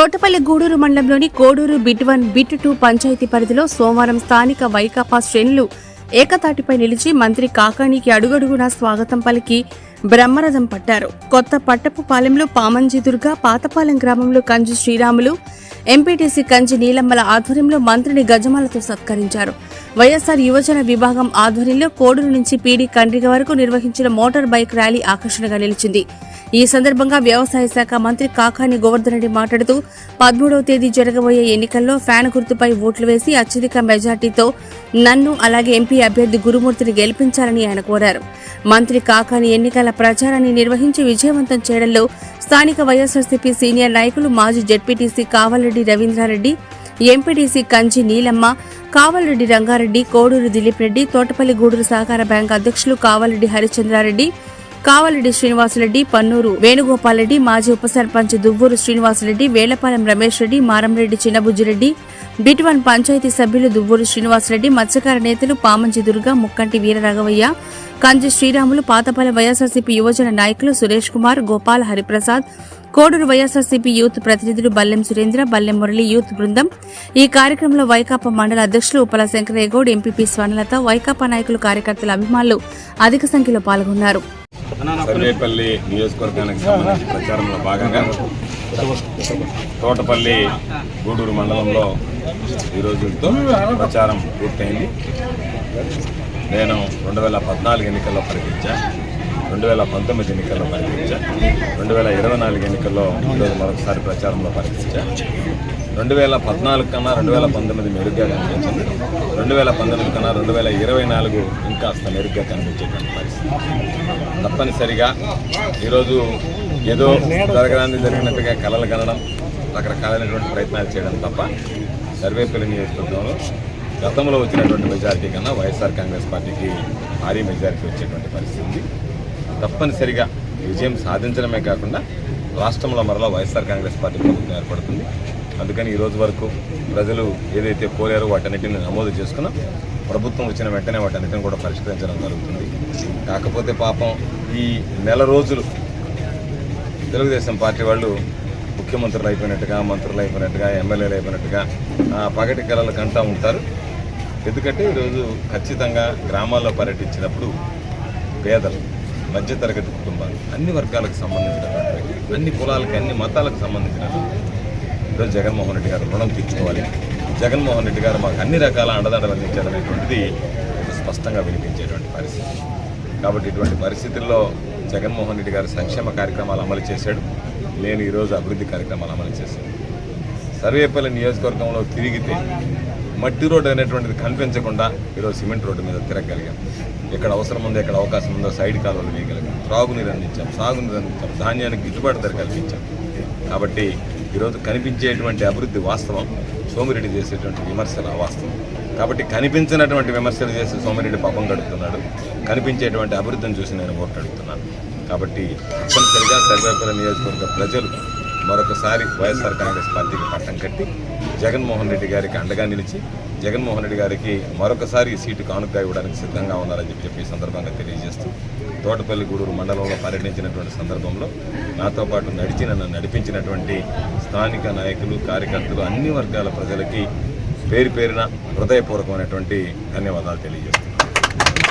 తోటపల్లి గూడూరు మండలంలోని Kodur bit one bit two panchayat పరిధిలో సోమవారం స్థానిక వైకాపా శ్రేణులు ఏకతాటిపై నిలిచి మంత్రి కాకాణికి అడుగడుగునా స్వాగతం పలికి బ్రహ్మరథం పట్టారు. కొత్త పట్టపు పాలెంలో పామంజి దుర్గ పాతపాలెం గ్రామంలో కంజు శ్రీరాములు ఎంపీటీసీ కంజి నీలమ్మల ఆధ్వర్యంలో మంత్రిని గజమాలతో సత్కరించారు. వైఎస్ఆర్ యువజన విభాగం ఆధ్వర్యంలో కోడూరు నుంచి పీడీ కండ్రిగ వరకు నిర్వహించిన మోటార్ బైక్ ర్యాలీ ఆకర్షణగా నిలిచింది. ఈ సందర్భంగా వ్యవసాయ శాఖ మంత్రి కాకాని గోవర్ధన్ రెడ్డి మాట్లాడుతూ పదమూడవ తేదీ జరగబోయే ఎన్నికల్లో ఫ్యాన్ గుర్తుపై ఓట్లు వేసి అత్యధిక మెజార్టీతో నన్ను అలాగే ఎంపీ అభ్యర్థి గురుమూర్తిని గెలిపించాలని ఆయన కోరారు. మంత్రి కాకాని ఎన్నికల ప్రచారాన్ని నిర్వహించి విజయవంతం చేయడంలో స్థానిక వైఎస్ఆర్సీపీ సీనియర్ నాయకులు మాజీ జెడ్పీటీసీ కావలరెడ్డి రవీంద్రారెడ్డి ఎంపీటీసీ కంచి నీలమ్మ కావలరెడ్డి రంగారెడ్డి కోడూరు దిలీప్ రెడ్డి తోటపల్లి గూడూరు సహకార బ్యాంక్ అధ్యక్షులు కావలరెడ్డి హరిచంద్రారెడ్డి కావలరెడ్డి శ్రీనివాసరెడ్డి పన్నూరు వేణుగోపాల్రెడ్డి మాజీ ఉప సర్పంచ్ దువ్వూరు శ్రీనివాసరెడ్డి వేలపాలెం రమేష్ రెడ్డి మారంరెడ్డి చిన్నబుజ్జిరెడ్డి బిట్ వన్ పంచాయతీ సభ్యులు దువ్వూరు శ్రీనివాసరెడ్డి మత్స్యకార నేతలు పామంచి దుర్గ ముక్కంటి వీరరాఘవయ్య కంజి శ్రీరాములు పాతపల్లి వైఎస్ఆర్సీపీ యువజన నాయకులు సురేష్ కుమార్ గోపాల్ హరిప్రసాద్ కోడూరు వైఎస్ఆర్సీపీ యూత్ ప్రతినిధులు బల్లెం సురేంద్ర బల్లెం మురళి యూత్ బృందం. ఈ కార్యక్రమంలో వైకాపా మండల అధ్యక్షులు ఉపల శంకరయ్యగౌడ్ ఎంపీపీ స్వర్ణలత వైకాపా నాయకులు కార్యకర్తల అభిమానులు అధిక సంఖ్యలో పాల్గొన్నారు. సర్వేపల్లి నియోజకవర్గానికి సంబంధించి ప్రచారంలో భాగంగా తోటపల్లి గూడూరు మండలంలో ఈ ప్రచారం పూర్తయింది. నేను రెండు వేల పద్నాలుగు ఎన్నికల్లో పరిగణించా రెండు వేల పంతొమ్మిది ఎన్నికల్లో పరిగణించా రెండు వేల ఇరవై నాలుగు ఎన్నికల్లో ఈరోజు మరొకసారి ప్రచారంలో పరిగణించా రెండు వేల పద్నాలుగు కన్నా రెండు వేల పంతొమ్మిది మెరుగ్గా కనిపించింది. రెండు వేల పంతొమ్మిది కన్నా రెండు వేల ఇరవై నాలుగు ఇంకాస్త మెరుగ్గా కనిపించేటువంటి పరిస్థితి. తప్పనిసరిగా ఈరోజు ఏదో జరగడానికి జరిగినట్టుగా కలలు కనడం రకరకాలైనటువంటి ప్రయత్నాలు చేయడం తప్ప సర్వేపల్లి నియోజకవర్గంలో గతంలో వచ్చినటువంటి మెజారిటీ కన్నా వైఎస్ఆర్ కాంగ్రెస్ పార్టీకి భారీ మెజారిటీ వచ్చేటువంటి పరిస్థితి ఉంది. తప్పనిసరిగా విజయం సాధించడమే కాకుండా రాష్ట్రంలో మరలా వైఎస్ఆర్ కాంగ్రెస్ పార్టీ ప్రభుత్వం ఏర్పడుతుంది. అందుకని ఈ రోజు వరకు ప్రజలు ఏదైతే కోరారో వాటన్నిటిని నమోదు చేసుకున్నాం. ప్రభుత్వం వచ్చిన వెంటనే వాటన్నిటిని కూడా పరిష్కరించడం జరుగుతుంది. కాకపోతే పాపం ఈ నెల రోజులు తెలుగుదేశం పార్టీ వాళ్ళు ముఖ్యమంత్రులు అయిపోయినట్టుగా మంత్రులు అయిపోయినట్టుగా ఎమ్మెల్యేలు అయిపోయినట్టుగా ఆ, పగటి కళలు కంటా ఉంటారు. ఎందుకంటే ఈరోజు ఖచ్చితంగా గ్రామాల్లో పర్యటించినప్పుడు పేదలు మధ్యతరగతి కుటుంబాలు అన్ని వర్గాలకు సంబంధించినటువంటి అన్ని కులాలకి అన్ని మతాలకు సంబంధించినటువంటి ఈరోజు జగన్మోహన్ రెడ్డి గారు రుణం తీర్చుకోవాలి. జగన్మోహన్ రెడ్డి గారు మాకు అన్ని రకాల అండదండలు అందించారనేటువంటిది స్పష్టంగా వినిపించేటువంటి పరిస్థితి. కాబట్టి ఇటువంటి పరిస్థితుల్లో జగన్మోహన్ రెడ్డి గారు సంక్షేమ కార్యక్రమాలు అమలు చేశాడు. నేను ఈరోజు అభివృద్ధి కార్యక్రమాలు అమలు చేశాను. సర్వేపల్లి నియోజకవర్గంలో తిరిగితే మట్టి రోడ్డు అనేటువంటిది కనిపించకుండా ఈరోజు సిమెంట్ రోడ్డు మీద తిరగలిగాం. ఎక్కడ అవసరం ఉందో ఎక్కడ అవకాశం ఉందో సైడ్ కాలువలు వేయగలిగాం. త్రాగునీరు అందించాం సాగునీరు అందించాం ధాన్యానికి గిట్టుబాటు ధర కల్పించాం. కాబట్టి ఈరోజు కనిపించేటువంటి అభివృద్ధి వాస్తవం. సోమిరెడ్డి చేసేటువంటి విమర్శల వాస్తవం. కాబట్టి కనిపించినటువంటి విమర్శలు చేసి సోమిరెడ్డి పాపం గడుపుతున్నాడు కనిపించేటువంటి అభివృద్ధిని చూసి నేను ఓట్లాడుతున్నాను కాబట్టి తప్పనిసరిగా సర్వేపల్లి నియోజకవర్గ ప్రజలు మరొకసారి వైఎస్ఆర్ కాంగ్రెస్ పార్టీకి పట్టం కట్టి జగన్మోహన్ రెడ్డి గారికి అండగా నిలిచి జగన్మోహన్ రెడ్డి గారికి మరొకసారి సీటు కానుక ఇవ్వడానికి సిద్ధంగా ఉన్నారని చెప్పి సందర్భంగా తెలియజేస్తూ తోటపల్లి గూడూరు మండలంలో పర్యటించినటువంటి సందర్భంలో నాతో పాటు నడిచి నన్ను నడిపించినటువంటి స్థానిక నాయకులు కార్యకర్తలు అన్ని వర్గాల ప్రజలకి పేరు పేరిన హృదయపూర్వకమైనటువంటి ధన్యవాదాలు తెలియజేస్తున్నాను.